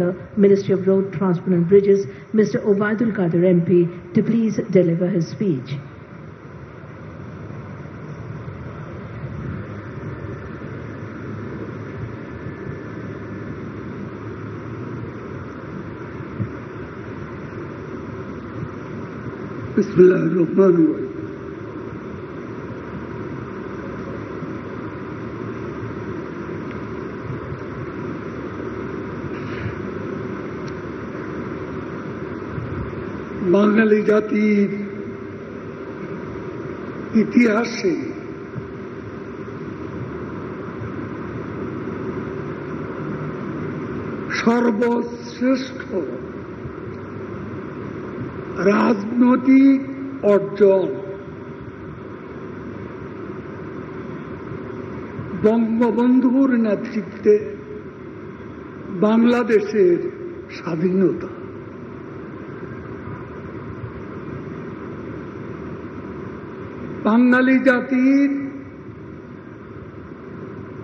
the Ministry of Road Transport and Bridges, Mr. Obaidul Qadir MP, to please deliver his speech. بسم الله الرحمن الرحيم বাঙালি জাতির ইতিহাসে সর্বশ্রেষ্ঠ রাজনৈতিক অর্জন বঙ্গবন্ধুর নেতৃত্বে বাংলাদেশের স্বাধীনতা। বাঙালি জাতির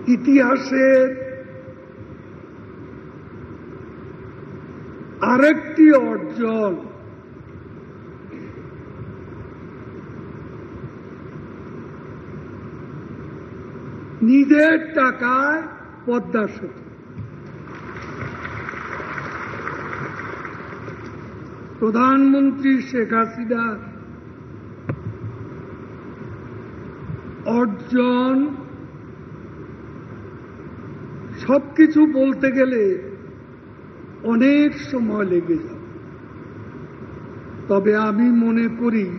ইতিহাসের আরেকটি অর্জন। নিজের টাকায় পদ্মা সেতু। প্রধানমন্ত্রী শেখ হাসিনার অর্জন সব কিছু বলতে গেলে অনেক সময় লেগে যাবে। তবে আমি মনে করি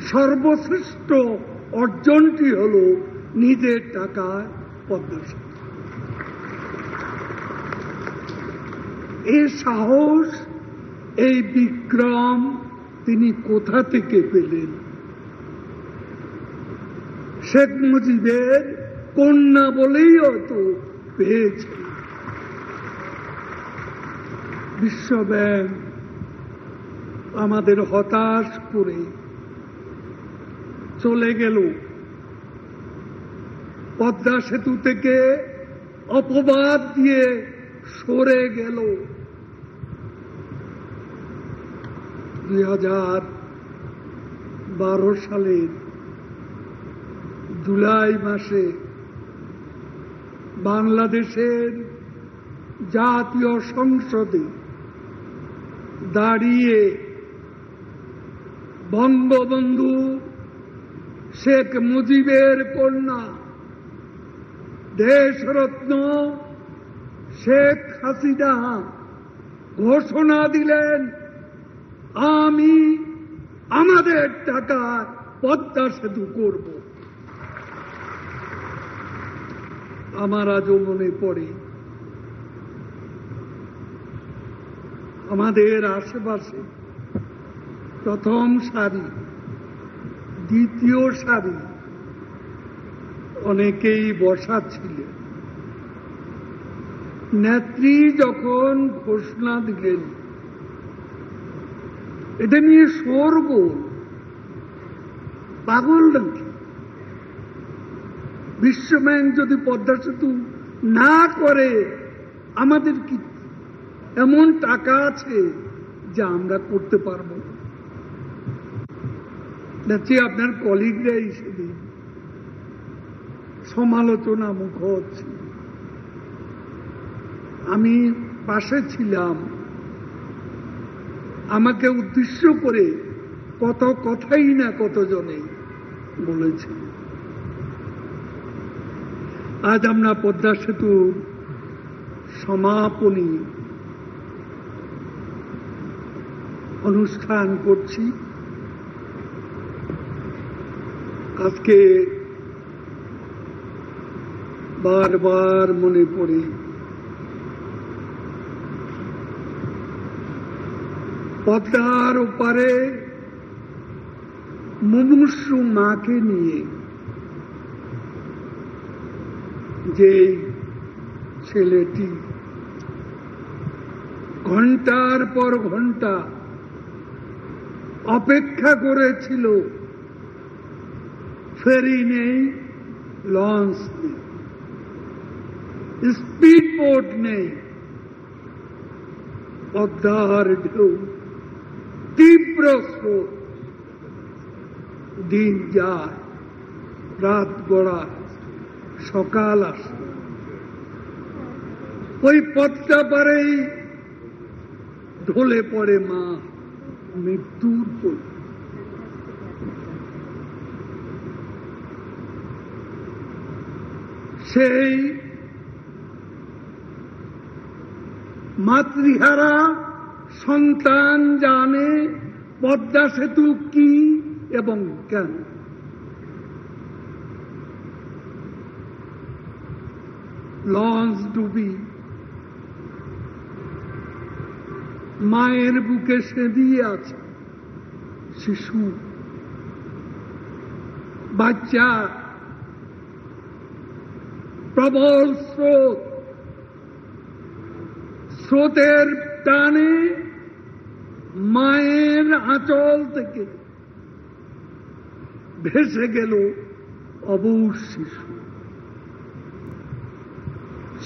সর্বশ্রেষ্ঠ অর্জনটি হল নিজের টাকায় পদ্মা সেতু এই সাহস, এই বিক্রম তিনি কোথা থেকে পেলেন? শেখ মুজিবের কন্যা বলেই হয়তো পেয়েছে। বিশ্বব্যাংক আমাদের হতাশ করে চলে গেল। পদ্মা সেতু থেকে অপবাদ দিয়ে সরে গেল। দুই হাজার বারো সালের জুলাই মাসে বাংলাদেশের জাতীয় সংসদে দাঁড়িয়ে বঙ্গবন্ধু শেখ মুজিবের কন্যা দেশরত্ন শেখ হাসিনা ঘোষণা দিলেন, আমি আমাদের টাকা পদ্মা সেতু করব। আমার আজও মনে পড়ে। আমাদের আশেপাশে প্রথম সারি, দ্বিতীয় সারি অনেকেই বসা ছিলেন নেত্রী যখন ঘোষণা দিলেন, এটা নিয়ে সরগোল পাগল নাকি? বিশ্বব্যাংক যদি পদ্মা সেতু না করে, আমাদের কি এমন টাকা আছে যা আমরা করতে পারব দেখছি আপনার কলিগরা সেদিন সমালোচনা মুখ হচ্ছে। আমি পাশে ছিলাম। আমাকে উদ্দেশ্য করে কত কথাই না কতজনে বলেছে। আজ আমরা পদ্মা সেতুর সমাপনী অনুষ্ঠান করছি। আজকে বারবার মনে পড়ে পদ্মার ওপারে মুমূর্ষু মাকে নিয়ে যে ছেলেটি ঘণ্টার পর ঘণ্টা অপেক্ষা করেছিল, ফেরি নেই, লঞ্চ নেই, স্পিড বোট নেই, পদ্মার ঢেউ, তীব্র স্রোত, দিন যায়, রাত গড়ায়। সকাল আসে। ওই পথটা পারেই ঢলে পড়ে মা মৃত্যুর কোল সেই মাতৃহারা সন্তান জানে পদ্মা সেতু কি এবং কেন? লঞ্চ ডুবি মায়ের বুকে সেদিয়ে আছে শিশু। বাচ্চা। প্রবল স্রোত। স্রোতের টানে মায়ের আঁচল থেকে ভেসে গেল অবুর শিশু।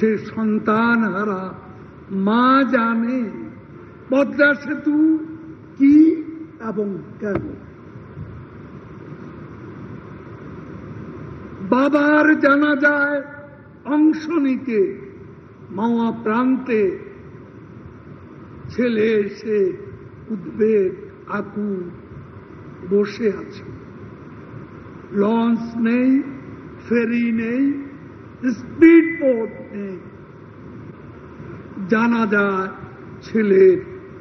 সে সন্তান হারা, মা জানে পদ্মা সেতু কি এবং কেন? বাবার জানা যায় অংশ নিতে, মাওয়া প্রান্তে, ছেলে এসে উদ্বেগ আকু বসে আছে। লঞ্চ নেই, ফেরি নেই স্পিড নেই জানা যায় ছেলের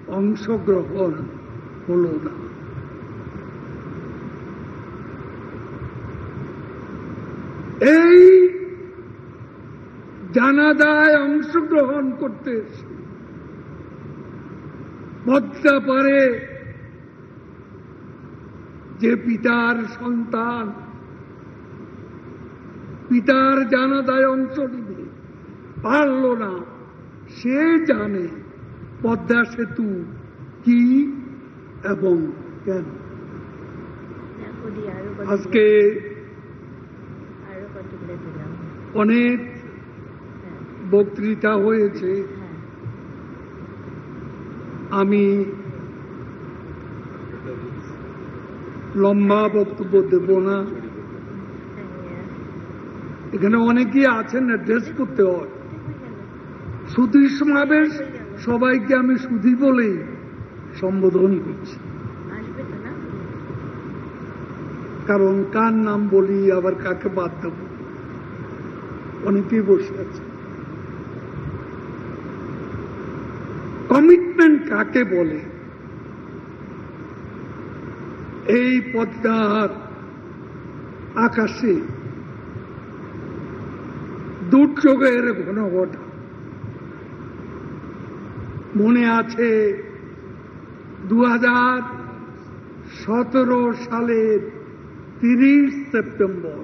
অংশগ্রহণ হলো না। এই জানাজায় অংশগ্রহণ করতে পদ্মা পারে যে পিতার সন্তান পিতার জানাজায় অংশ নিবে। পারল না। সে জানে পদ্মা সেতু কি এবং কেন। আজকে অনেক বক্তৃতা হয়েছে। হ্যাঁ আমি লম্বা বক্তব্য দেব না। এখানে অনেকেই আছেন অ্যাড্রেস করতে হয়। সুধী সমাবেশ সবাইকে আমি সুধী বলেই সম্বোধন করছি। কারণ কার নাম বলি আবার কাকে বাদ দেব? অনেকেই বসে আছে কমিটমেন্ট কাকে বলে? এই পদ্মার আকাশে দুর্যোগের ঘন ঘটা মনে আছে দু হাজার সতেরো সালের তিরিশ সেপ্টেম্বর।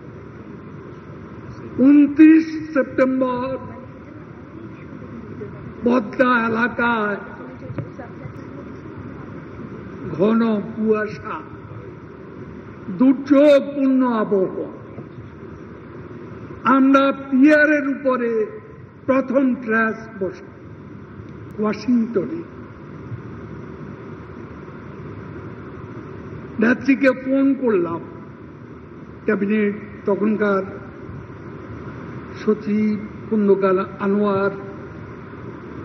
উনত্রিশ সেপ্টেম্বর পদ্মা এলাকায় ঘন কুয়াশা, দুর্যোগপূর্ণ আবহাওয়া। আমরা পিয়ারের উপরে প্রথম ট্রাস বসা। ওয়াশিংটনে। নেত্রীকে ফোন করলাম। ক্যাবিনেট তখনকার সচিব খন্দকার আনোয়ার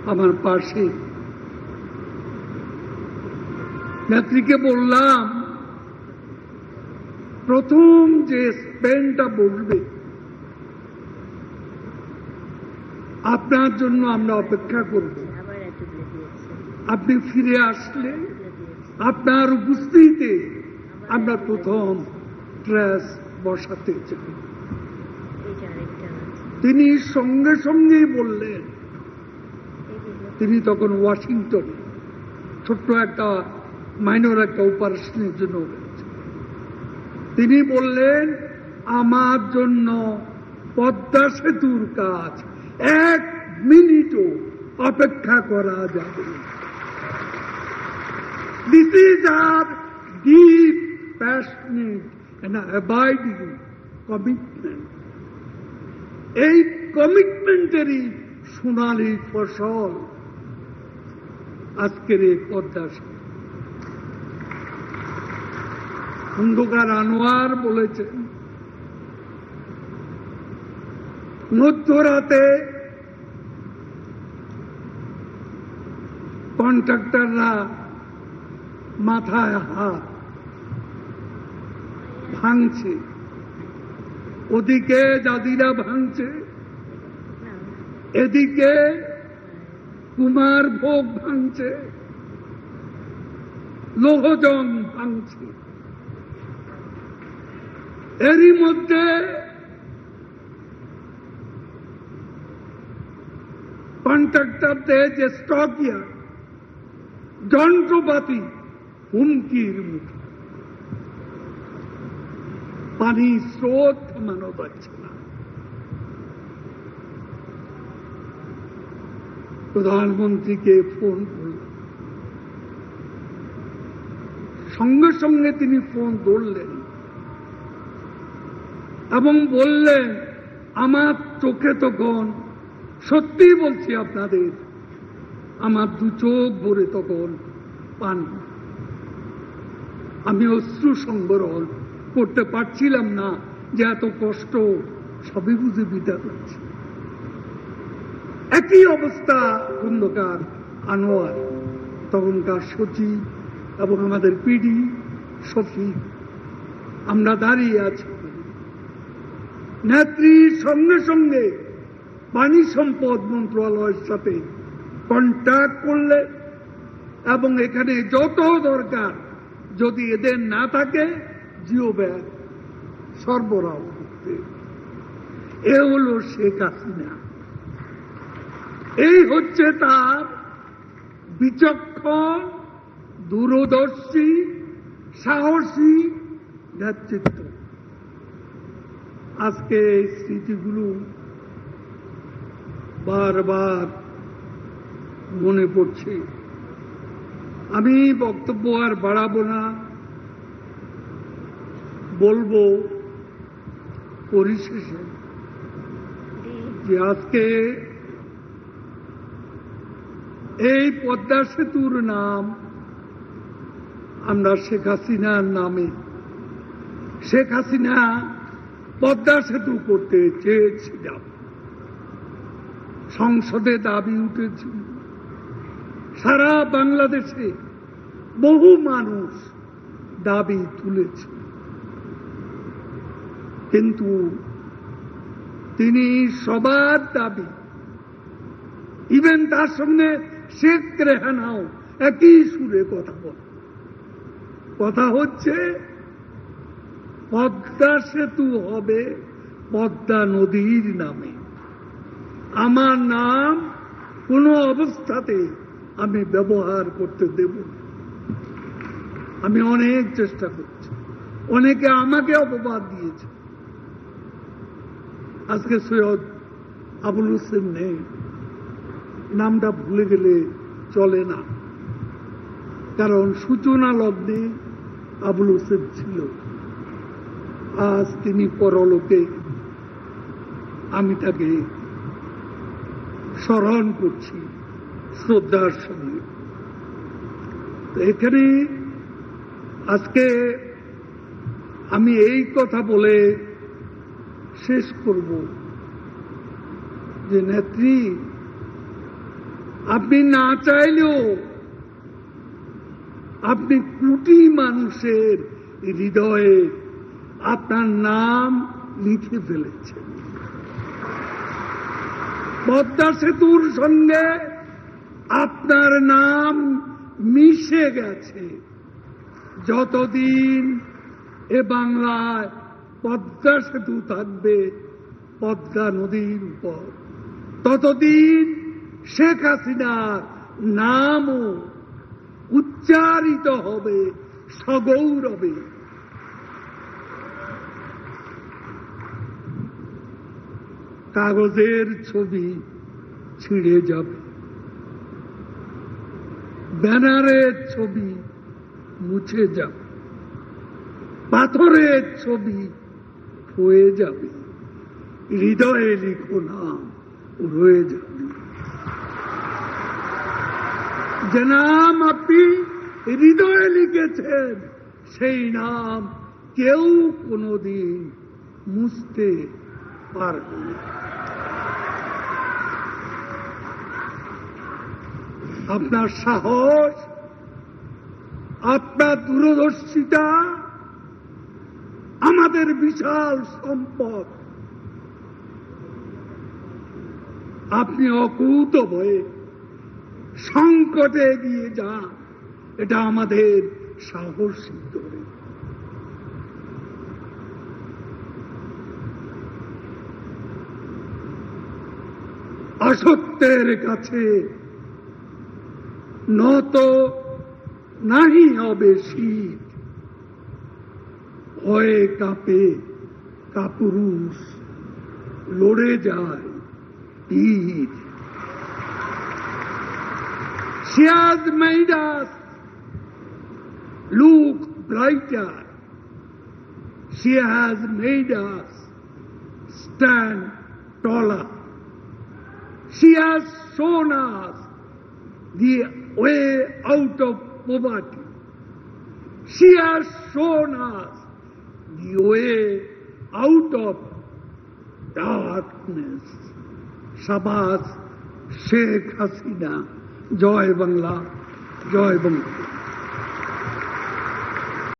আমার পাশে। নেত্রীকে বললাম, প্রথম যে স্পেনটা বসবে আপনার জন্য আমরা অপেক্ষা করব। আপনি ফিরে আসলে, আপনার উপস্থিতিতে আমরা প্রথম ট্রেস বসাতে চাই। তিনি সঙ্গে সঙ্গেই বললেন, তিনি তখন ওয়াশিংটনে ছোট্ট একটা, মাইনর একটা অপারেশনের জন্য তিনি বললেন, আমার জন্য পদ্মা সেতুর কাজ এক মিনিটও অপেক্ষা করা যাবে this is our deep passionate abiding commitment এই কমিটমেন্টেরই সোনালি ফসল আজকের এই পদ্মা। খন্দকার আনোয়ার বলেছেন মধ্যরাতে কন্ট্রাক্টররা মাথায় হাত ভাঙছে। ওদিকে জাদিরা ভাঙছে, এদিকে কুমার ভোগ ভাঙছে লোহজন ভাঙছে। এরই মধ্যে কন্ট্রাক্টরদের যে স্টক ইয়ার্ড যন্ত্রপাতি হুমকির মুখে। পানি স্রোত থামানো যাচ্ছে না। প্রধানমন্ত্রীকে ফোন করলেন সঙ্গে সঙ্গে তিনি ফোন ধরলেন এবং বললেন, আমার চোখে তখন সত্যি বলছি আপনাদের, আমার দু চোখ ভরে তখন পানি। আমি অশ্রু সংবরণ করতে পারছিলাম না যে এত কষ্ট, সবই বুঝে বিদা করছি একই অবস্থা খন্দকার আনোয়ার, তখনকার সচিব এবং আমাদের পিডি শফিক। আমরা দাঁড়িয়ে আছি। নেত্রীর সঙ্গে সঙ্গে পানি সম্পদ মন্ত্রণালয়ের সাথে কন্ট্যাক্ট করলে এবং এখানে যত দরকার যদি এদের না থাকে, জিও ব্যাগ সরবরাহ করতে। এ হলো শেখ হাসিনা। এই হচ্ছে তার বিচক্ষণ, দূরদর্শী, সাহসী নেতৃত্ব। আজকে এই স্মৃতিগুলো বারবার মনে পড়ছে। আমি বক্তব্য আর বাড়াবো না। বলব পরিশেষে যে আজকে এই পদ্মা সেতুর নাম আমরা শেখ হাসিনার নামে। শেখ হাসিনা পদ্মা সেতু করতে চেয়েছিলাম। সংসদে দাবি উঠেছিল সারা বাংলাদেশে বহু মানুষ দাবি তুলেছে। কিন্তু তিনি সবার দাবি ইভেন তার সঙ্গে শেখ রেহানাও একই সুরে কথা বলে। কথা হচ্ছে, পদ্মা সেতু হবে পদ্মা নদীর নামে। আমার নাম কোনো অবস্থাতে আমি ব্যবহার করতে দেব। আমি অনেক চেষ্টা করছি। অনেকে আমাকে অপবাদ দিয়েছে। আজকে সৈয়দ আবুল হোসেন নেই। নামটা ভুলে গেলে চলে না। কারণ সূচনা লগ্নে আবুল হোসেন ছিল। আজ তিনি পরলোকে আমি তাকে স্মরণ করছি শ্রদ্ধার সঙ্গে। তো এখানে আজকে আমি এই কথা বলে শেষ করব যে, নেত্রী, আপনি না চাইলেও আপনি কোটি মানুষের হৃদয়ে আপনার নাম লিখে ফেলেছেন। পদ্মা সেতুর সঙ্গে আপনার নাম মিশে গেছে। যতদিন এ বাংলায় পদ্মা সেতু থাকবে, পদ্মা নদীর উপর। ততদিন শেখ হাসিনার নামও উচ্চারিত হবে, সগৌরবে। কাগজের ছবি ছিঁড়ে যাবে। ব্যানারের ছবি মুছে যাবে। পাথরের ছবি হয়ে যাবে। হৃদয়ে লিখো নাম, রয়ে যাবে। যে নাম আপনি হৃদয়ে লিখেছেন, সেই নাম কেউ কোনোদিন মুছতে না আপনার সাহস, আপনার দূরদর্শিতা, আমাদের বিশাল সম্পদ। আপনি অকুত ভয়ে সংকটে এগিয়ে যান। এটা আমাদের সাহস সিদ্ধ অসত্যের কাছে। নত নাহি হবে শীত। হয়ে কাপে কাপুরুষ, লড়ে যায় তীর she has made us look brighter. She has made us stand taller She has shown us the way out of poverty. She has shown us the way out of darkness. Shabbat Sheikh Hasina, Joy Bangla, Joy Bangla.